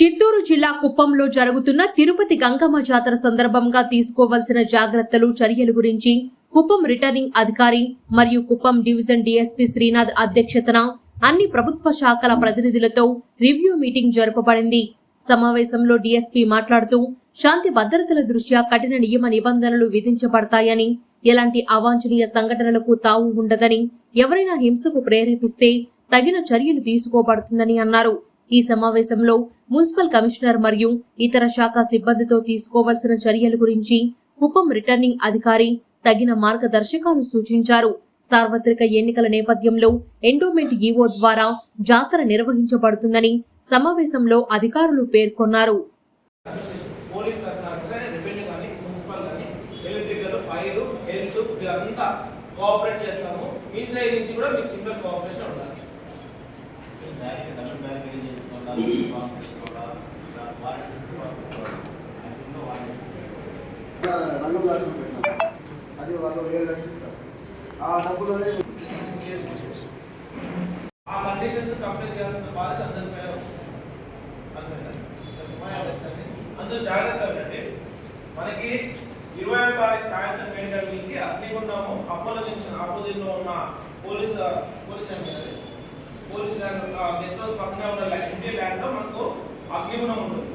చిత్తూరు జిల్లా కుప్పంలో జరుగుతున్న తిరుపతి గంగమ్మ జాతర సందర్భంగా తీసుకోవాల్సిన జాగ్రత్తలు చర్యల గురించి కుప్పం రిటర్నింగ్ అధికారి మరియు కుప్పం డివిజన్ డిఎస్పీ శ్రీనాథ్ అధ్యక్షతన అన్ని ప్రభుత్వ శాఖల ప్రతినిధులతో రివ్యూ మీటింగ్ జరపబడింది. సమావేశంలో డిఎస్పీ మాట్లాడుతూ శాంతి భద్రతల దృష్ట్యా కఠిన నియమ నిబంధనలు విధించబడతాయని ఎలాంటి అవాంఛనీయ సంఘటనలకు తావు ఉండదని ఎవరైనా హింసకు ప్రేరేపిస్తే తగిన చర్యలు తీసుకోబడుతుందని అన్నారు. ఈ సమావేశంలో మున్సిపల్ కమిషనర్ మరియు ఇతర శాఖ సిబ్బందితో తీసుకోవాల్సిన చర్యల గురించి కుప్పం రిటర్నింగ్ అధికారి తగిన మార్గదర్శకాలు సూచించారు. సార్వత్రిక ఎన్నికల నేపథ్యంలో ఎండోమెంట్ ఈవో ద్వారా జాతర నిర్వహించబడుతుందని సమావేశంలో అధికారులు పేర్కొన్నారు. కోఆపరేట్ చేస్తాము. మీ సైడ్ నుంచి కూడా మీకు సింపుల్ కోఆపరేషన్ ఉండాలి. రంగం రాష్ట్రం పెట్టినాం అది వాళ్ళు ఏడు లక్షలు ఇస్తారు ఆ డబ్బులోనే ఆ కండిషన్స్ కంప్లీట్ చేయాల్సిన బాధ్యత అందరిపై అందరూ జాగ్రత్త ఉండండి మనకి ఇరవై తారీఖు సాయంత్రం ఏడు గంటలకి అగ్నిగుండము అప్పలో జంక్షన్ ఆపోజిట్లో ఉన్న పోలీస్ పోలీస్ ఏం పోలీస్ గెస్ట్ హౌస్ పక్కనే ఉన్న ల్యాండ్ ఇండియా ల్యాండ్లో మనకు అగ్నిగుణం ఉంటుంది.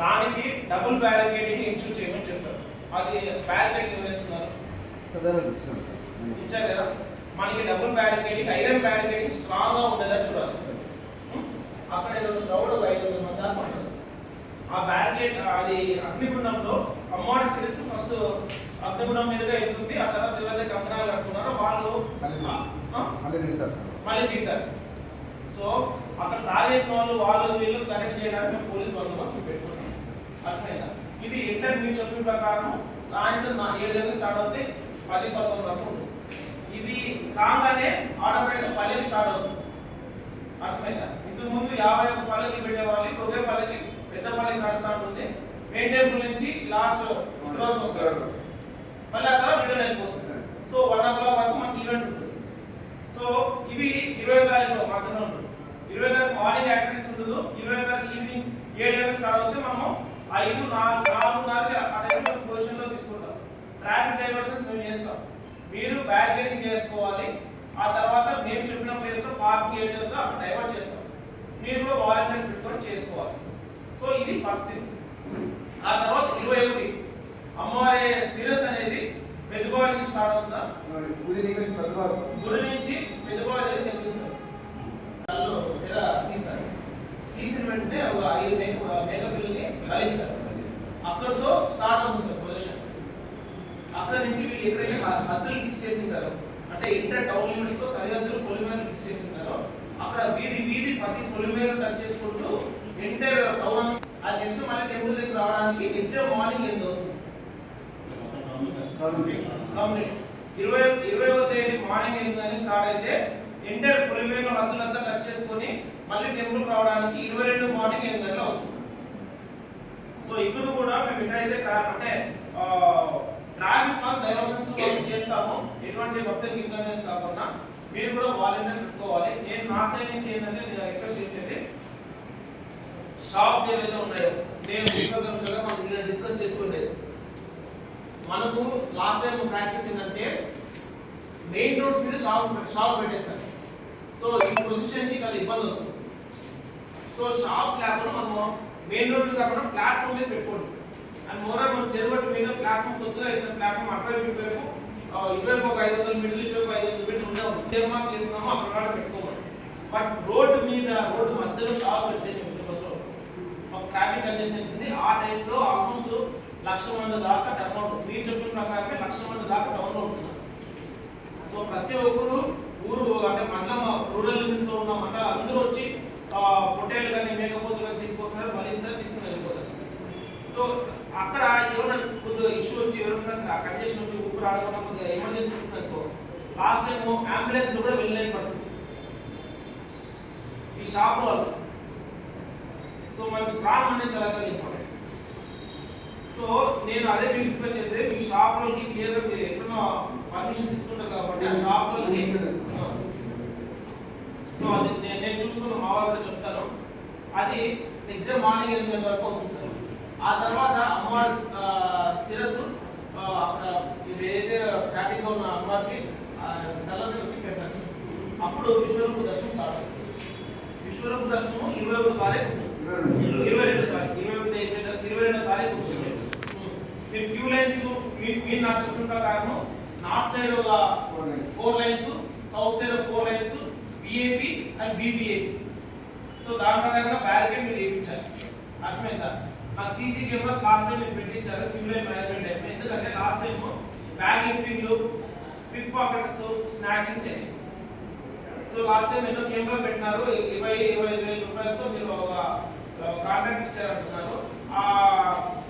దానికి డబుల్ బ్యారికేడింగ్ ఇన్స్టిట్యూట్ చేయమని చెప్పారు. అది బ్యారికేడింగ్ వేస్తున్నారు ఇచ్చారు కదా? మనకి డబుల్ బ్యారికేడింగ్ ఐరన్ బ్యారికేడింగ్ స్ట్రాంగ్గా ఉండేదని చూడాలి? అక్కడ క్రౌడ్ ఒక ఐదు వందల మంది దాకా ఉంటుంది ఆ బ్యారికేడ్ అది అగ్నిగుండంలో అమ్మవారి సిరీస్ ఫస్ట్ అగ్నిగుండం మీదుగా వెళ్తుంది ఆ తర్వాత ఎవరైతే కంకణాలు కట్టుకున్నారో వాళ్ళు మళ్ళీ దిగుతారు సో అక్కడ తాగేసిన వాళ్ళు వాళ్ళు వీళ్ళు కనెక్ట్ చేయడానికి మేము పోలీస్ బందోబస్తు పెట్టుకున్నాం అర్థమైందా? ఇది ఇంటర్ మీరు చెప్పిన ప్రకారం సాయంత్రం నా ఏడు గంటలకు స్టార్ట్ అవుతే పది పదకొండు వరకు ఇది కాగానే ఆటోమేటిక్గా పల్లెకి స్టార్ట్ అవుతుంది. అర్థమైందా? ఇంతకు ముందు యాభై ఒక్క పల్లెకి పెట్టేవాళ్ళు ఇప్పుడు ఒకే పల్లెకి పెద్ద పల్లెకి నడుస్తూ ఉంటుంది మెయిన్ టేబుల్ నుంచి లాస్ట్ వరకు వస్తారు మళ్ళీ అక్కడ రిటర్న్ అయిపోతుంది. సో వన్ ఓ క్లాక్ వరకు మనకి ఈవెంట్ సో ఇవి ఇరవై తారీఖు మాత్రమే ఉంటుంది. ఇరవై తారీఖు మార్నింగ్ యాక్టివిటీస్ ఉండదు ఇరవై తారీఖు ఈవినింగ్ ఏడు గంటలకు స్టార్ట్ అవుతే మనము ఐదు నాలుగు నాలుగున్నరకి ఆ టైంలో పొజిషన్లో తీసుకుంటాం. ట్రాఫిక్ డైవర్షన్స్ మేము చేస్తాం. మీరు బ్యారికేడింగ్ చేసుకోవాలి. ఆ తర్వాత మేము చెప్పిన ప్లేస్లో పార్క్ ఏరియాలో అక్కడ డైవర్ట్ చేస్తాం. మీరు కూడా వాలంటీర్స్ పెట్టుకొని చేసుకోవాలి. సో ఇది ఫస్ట్ థింగ్ ఆ తర్వాత ఇరవై ఒకటి. అమ్మవారి సిరస్ అనేది పెద్దగోవాల నుంచి స్టార్ట్ అవుతుందా పూజ నీకు పెద్దవారు గుడి నుంచి పెద్దగోడ దగ్గర సార్ దానిలో ఎలా తీస్తారు. తీసిన వెంటనే ఒక ఐదు మేక మేకప్ పిల్లల్ని కలిస్తారు అక్కడితో స్టార్ట్ అవుతుంది సార్ పొజిషన్. అక్కడ నుంచి వీళ్ళు ఎక్కడైతే హద్దులు ఫిక్స్ చేసింటారో అంటే ఇంటర్ టౌన్ లిమిట్స్లో సరిహద్దులు పొలిమేర ఫిక్స్ చేసింటారో అక్కడ వీధి వీధి ప్రతి పొలిమేర టచ్ చేసుకుంటూ ఎంటర్ టౌన్ ఆ నెక్స్ట్ మళ్ళీ టెంపుల్ దగ్గర రావడానికి నెక్స్ట్ డే మార్నింగ్ ఎంత అవుతుంది? ఇరవై ఇరవైవ తేదీ మార్నింగ్ ఎనిమిది స్టార్ట్ అయితే ఇంటర్ పొలిమేరు హద్దులంతా టచ్ చేసుకొని మళ్ళీ టెంపుల్ రావడానికి ఇరవై రెండు మార్నింగ్ ఎనిమిది గంటలు అవుతుంది. సో ఇక్కడ కూడా మేము ఎక్కడైతే అంటే ట్రాఫిక్ మాకు డైవర్షన్స్ చేస్తాము. ఎటువంటి భక్తులకు ఇన్కన్వీనియన్స్ కాకుండా మీరు కూడా వాలంటీర్ పెట్టుకోవాలి. నేను నా సైడ్ నుంచి ఏంటంటే నేను రిక్వెస్ట్ చేసేది షాప్స్ ఏవైతే ఉన్నాయో నేను మనకు లాస్ట్ టైం ప్రాక్టీస్ ఏంటంటే మెయిన్ రోడ్స్ మీద షాప్ షాప్ పెట్టేస్తారు. సో ఈ పొజిషన్కి చాలా ఇబ్బంది అవుతుంది. సో షాప్స్ లేకుండా మనం మెయిన్ రోడ్లు కాకుండా ప్లాట్ఫామ్ మీద పెట్టుకోండి. అండ్ మోర్ మనం చెరువట్టు మీద ప్లాట్ఫామ్ కొత్తగా వేసిన ప్లాట్ఫామ్ అటువైపు ఇటువైపు ఇటువైపు ఒక ఐదు వందల మీటర్లు ఇటువైపు ఐదు వందల మీటర్లు ఉండే ఉద్యోగ మార్క్ చేస్తున్నామో ఆ ప్రకారం పెట్టుకోవాలి. బట్ రోడ్డు మీద రోడ్డు మధ్యలో షాప్ పెడితే మేము ఒక ట్రాఫిక్ కండిషన్ ఉంది ఆ టైంలో లక్ష మంది దాకా టర్న్ మీరు చెప్పిన ప్రకారమే లక్ష మంది దాకా టౌన్ సో ప్రతి ఒక్కరు ఊరు అంటే మండలం రూరల్ లిమిట్స్లో ఉన్న మండలం అందరూ వచ్చి ఆ, పొట్టేలు కానీ మేకపోతులు కానీ తీసుకొస్తారు బలిస్తారు తీసుకుని వెళ్ళిపోతారు. సో అక్కడ ఏమైనా కొద్దిగా ఇష్యూ వచ్చి ఎవరైనా కండిషన్ వచ్చి ఊపిరి ఆడకుండా కొద్దిగా ఎమర్జెన్సీ వచ్చిందనుకో లాస్ట్ టైం అంబులెన్స్ కూడా వెళ్ళలేని పరిస్థితి. ఈ షాప్ వాళ్ళు. సో మనకి ప్రాణం అనేది చాలా చాలా ఇంపార్టెంట్ సో నేను అదే మీకు రిక్వెస్ట్ చేస్తే మీ షాప్లోకి క్లియర్గా మీరు ఎట్లా పర్మిషన్ తీసుకుంటారు కాబట్టి ఆ షాప్లోకి సో అది నేను నేను చూసుకున్న మా వాళ్ళు చెప్తాను అది నెక్స్ట్ డే మార్నింగ్ ఎనిమిది వరకు అవుతుంది సార్. ఆ తర్వాత అమ్మవారి శిరస్సు ఏదైతే స్టార్టింగ్ ఉన్న అమ్మవారికి తలని వచ్చి పెట్టారు. అప్పుడు విశ్వరూప దర్శనం స్టార్ట్ అవుతుంది విశ్వరూప దర్శనం ఇరవై ఒకటి తారీఖు ఇరవై రెండు సారీ ఇరవై ఒకటి అయిపోయిన- ఇరవై రెండో తారీఖు వచ్చింది మీరు క్యూ లైన్స్ చెప్పిన ప్రకారం నార్త్ సైడ్ ఒక. Four lines south side four lines BAP and BBAP so దాని ప్రకారంగా బ్యారికేడ్ మీరు వేయించాలి. అర్థమైందా? నాకు సీసీ కెమెరాస్ లాస్ట్ టైం మీరు పెట్టించారు క్యూ లైన్ మేనేజ్మెంట్ టైం ఎందుకంటే లాస్ట్ టైం బ్యాగ్ లిఫ్టింగ్లు పిక్ పాకెట్స్ స్నాచింగ్స్ అయినాయి. సో లాస్ట్ టైం ఎన్నో కెమెరా పెట్టినారు ఇరవై ఇరవై ఐదు వేల రూపాయలతో మీరు ఒక కాంట్రాక్ట్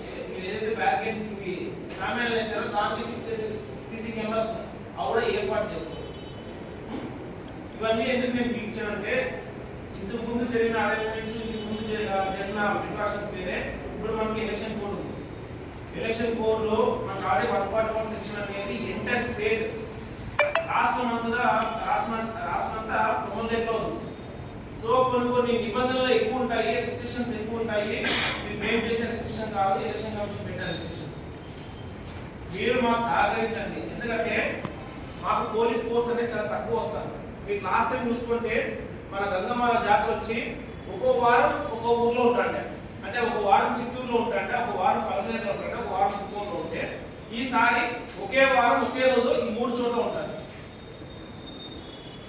ఏ- మీరు ఏదైతే బ్యారికేడ్స్ కెమెరాలు వేసారో దానికి ఫిక్స్ చేసే సీసీ కెమెరాస్ ఉన్నాయి. అవి కూడా ఏర్పాటు చేసుకోవాలి. ఇవన్నీ ఎందుకు నేను పిలిచానంటే ఇంతకు ముందు జరిగిన అరేంజ్మెంట్స్ ఇంతకు ముందు జరిగిన జరిగిన ప్రికాషన్స్ వేరే ఇప్పుడు మనకి ఎలక్షన్ కోడ్ ఉంది. ఎలక్షన్ కోడ్లో మనకి already one forty one section అనేది ఎంటర్ స్టేట్ రాష్ట్రం అంతా రాష్ట్రం రాష్ట్రం అంతా ప్రమోదయంలో ఉంది. సో కొన్ని కొన్ని నిబంధనలు ఎక్కువ ఉంటాయి రిస్ట్రిక్షన్స్ ఎక్కువ ఉంటాయి. ఇది మేము చేసే రిస్ట్రిక్షన్ కాదు ఎలక్షన్ కమిషన్ పెట్టే రిస్ట్రిక్షన్ మీరు మాకు సహకరించండి. ఎందుకంటే మాకు పోలీస్ ఫోర్స్ అనేది చాలా తక్కువ వస్తారు మీకు లాస్ట్ టైం చూసుకుంటే మన గంగమ్మ జాతర వచ్చి ఒక్కో వారం ఒక్కో ఊర్లో ఉంటాండే అంటే ఒక వారం చిత్తూరులో ఉంటాంటే ఒక వారం పలమనేరులో ఉంటాంటే ఒక వారం కుప్పంలో ఉంటే ఈసారి ఒకే వారం ఒకే రోజు ఈ మూడు చోట్ల ఉంటారు.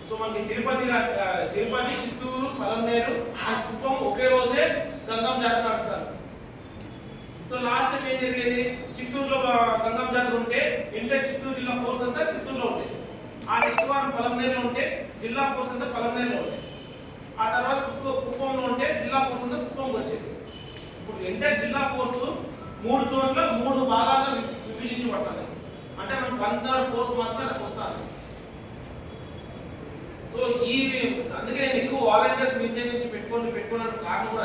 సో మనకి తిరుపతి తిరుపతి చిత్తూరు పలమనేరు కుప్పం ఒకే రోజే గంగమ్మ జాతర నడుస్తారు సో లాస్ట్ టైం ఏం జరిగేది? చిత్తూరులో ఆ, గంగమ్మ జాతర ఉంటే ఇంటర్ చిత్తూరు జిల్లా ఫోర్స్ అంతా చిత్తూరులో ఉండేది ఆ నెక్స్ట్ వారం పొలంనేలో ఉంటే జిల్లా ఫోర్స్ అంతా పొలంనేలో ఉంటాయి ఆ తర్వాత కుప్పంలో ఉంటే జిల్లా ఫోర్స్ అంతా కుప్పంకి వచ్చేది. ఇప్పుడు ఎంటర్ జిల్లా ఫోర్స్ మూడు చోట్ల మూడు భాగాల్లో వి- విభజించబడుతుంది అంటే మనకు వన్ థర్డ్ ఫోర్స్ మాత్రమే వస్తుంది సో ఈ అందుకే నేను ఎక్కువ వాలంటీర్స్ మిస్ అయ్యి నుంచి పెట్టుకొని పెట్టుకోవడానికి కారణం కూడా